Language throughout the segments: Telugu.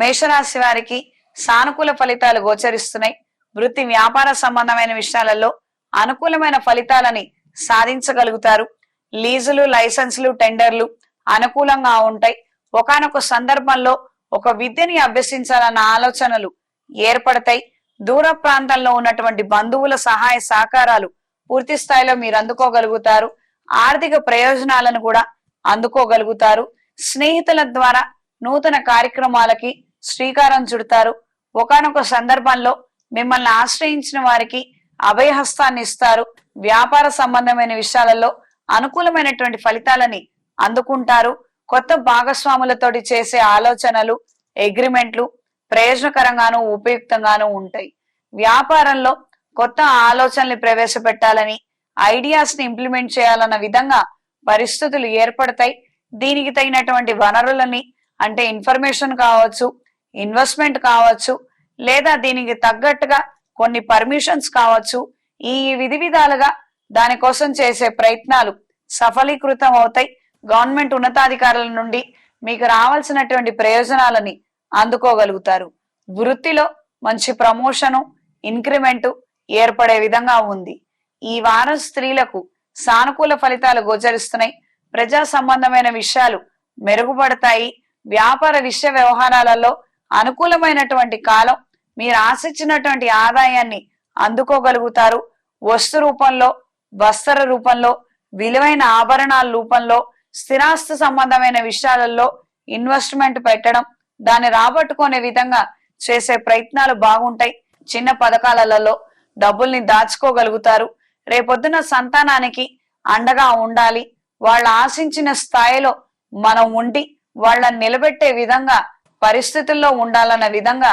మేషరాశి వారికి సానుకూల ఫలితాలు గోచరిస్తున్నాయి. వృత్తి వ్యాపార సంబంధమైన విషయాలలో అనుకూలమైన ఫలితాలని సాధించగలుగుతారు. లీజులు లైసెన్సులు టెండర్లు అనుకూలంగా ఉంటాయి. ఒకానొక సందర్భంలో ఒక విద్యని అభ్యసించాలన్న ఆలోచనలు ఏర్పడతాయి. దూర ప్రాంతంలో ఉన్నటువంటి బంధువుల సహాయ సహకారాలు పూర్తి స్థాయిలో మీరు అందుకోగలుగుతారు. ఆర్థిక ప్రయోజనాలను కూడా అందుకోగలుగుతారు. స్నేహితుల ద్వారా నూతన కార్యక్రమాలకి శ్రీకారం చుడతారు. ఒకానొక సందర్భంలో మిమ్మల్ని ఆశ్రయించిన వారికి అభయహస్తాన్ని ఇస్తారు. వ్యాపార సంబంధమైన విషయాలలో అనుకూలమైనటువంటి ఫలితాలని అందుకుంటారు. కొత్త భాగస్వాములతోటి చేసే ఆలోచనలు అగ్రిమెంట్లు ప్రయోజనకరంగాను ఉపయుక్తంగాను ఉంటాయి. వ్యాపారంలో కొత్త ఆలోచనల్ని ప్రవేశపెట్టాలని ఐడియాస్ని ఇంప్లిమెంట్ చేయాలన్న విధంగా పరిస్థితులు ఏర్పడతాయి. దీనికి తగినటువంటి వనరులని అంటే ఇన్ఫర్మేషన్ కావచ్చు ఇన్వెస్ట్మెంట్ కావచ్చు లేదా దీనికి తగ్గట్టుగా కొన్ని పర్మిషన్స్ కావచ్చు ఈ విధి విధాలుగా దానికోసం చేసే ప్రయత్నాలు సఫలీకృతం అవుతాయి. గవర్నమెంట్ ఉన్నతాధికారుల నుండి మీకు రావాల్సినటువంటి ప్రయోజనాలని అందుకోగలుగుతారు. వృత్తిలో మంచి ప్రమోషను ఇంక్రిమెంటు ఏర్పడే విధంగా ఉంది. ఈ వారం స్త్రీలకు సానుకూల ఫలితాలు గోచరిస్తున్నాయి. ప్రజా సంబంధమైన విషయాలు మెరుగుపడతాయి. వ్యాపార విషయ వ్యవహారాలలో అనుకూలమైనటువంటి కాలం మీరు ఆశించినటువంటి ఆదాయాన్ని అందుకోగలుగుతారు. వస్తు రూపంలో వస్త్ర రూపంలో విలువైన ఆభరణాల రూపంలో స్థిరాస్తి సంబంధమైన విషయాలలో ఇన్వెస్ట్మెంట్ పెట్టడం దాన్ని రాబట్టుకునే విధంగా చేసే ప్రయత్నాలు బాగుంటాయి. చిన్న పథకాలలో డబ్బుల్ని దాచుకోగలుగుతారు. రేపొద్దున సంతానానికి అండగా ఉండాలి. వాళ్ళు ఆశించిన స్థాయిలో మనం ఉండి వాళ్ళని నిలబెట్టే విధంగా పరిస్థితుల్లో ఉండాలన్న విధంగా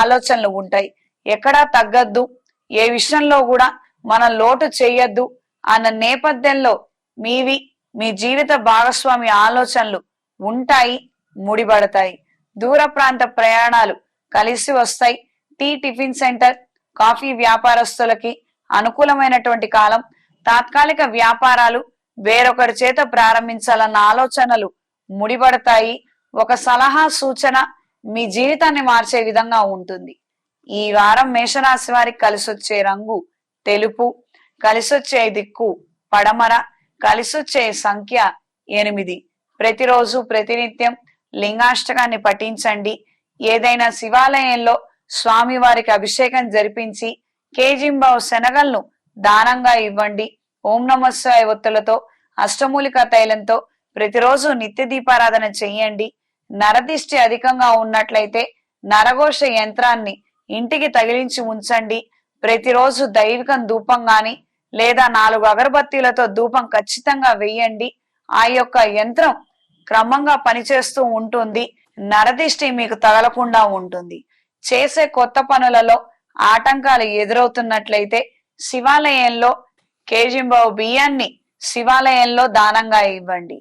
ఆలోచనలు ఉంటాయి. ఎక్కడా తగ్గద్దు. ఏ విషయంలో కూడా మనం లోటు చేయొద్దు అన్న నేపథ్యంలో మీవి మీ జీవిత భాగస్వామి ఆలోచనలు ఉంటాయి ముడిపడతాయి. దూర ప్రాంత ప్రయాణాలు కలిసి వస్తాయి. టీ టిఫిన్ సెంటర్ కాఫీ వ్యాపారస్తులకి అనుకూలమైనటువంటి కాలం తాత్కాలిక వ్యాపారాలు వేరొకరి చేత ప్రారంభించాలన్న ఆలోచనలు ముడిపడతాయి. ఒక సలహా సూచన మీ జీవితాన్ని మార్చే విధంగా ఉంటుంది. ఈ వారం మేషరాశి వారికి కలిసొచ్చే రంగు తెలుపు కలిసొచ్చే దిక్కు పడమర కలిసొచ్చే సంఖ్య ఎనిమిది. ప్రతిరోజు ప్రతినిత్యం లింగాష్టకాన్ని పఠించండి. ఏదైనా శివాలయంలో స్వామివారికి అభిషేకం జరిపించి కేజింబావు శనగలను దానంగా ఇవ్వండి. ఓం నమస్వాయ ఒత్తులతో అష్టమూలిక తైలంతో ప్రతిరోజు నిత్య దీపారాధన చెయ్యండి. నరదిష్టి అధికంగా ఉన్నట్లయితే నరఘోష యంత్రాన్ని ఇంటికి తగిలించి ఉంచండి. ప్రతిరోజు దైవికం ధూపం గాని లేదా నాలుగు అగరబత్తీలతో ధూపం ఖచ్చితంగా వేయండి. ఆ యొక్క యంత్రం క్రమంగా పనిచేస్తూ ఉంటుంది. నరదిష్టి మీకు తగలకుండా ఉంటుంది. చేసే కొత్త పనులలో ఆటంకాలు ఎదురవుతున్నట్లయితే శివాలయంలో కేజింబావు బియ్యాన్ని శివాలయంలో దానంగా ఇవ్వండి.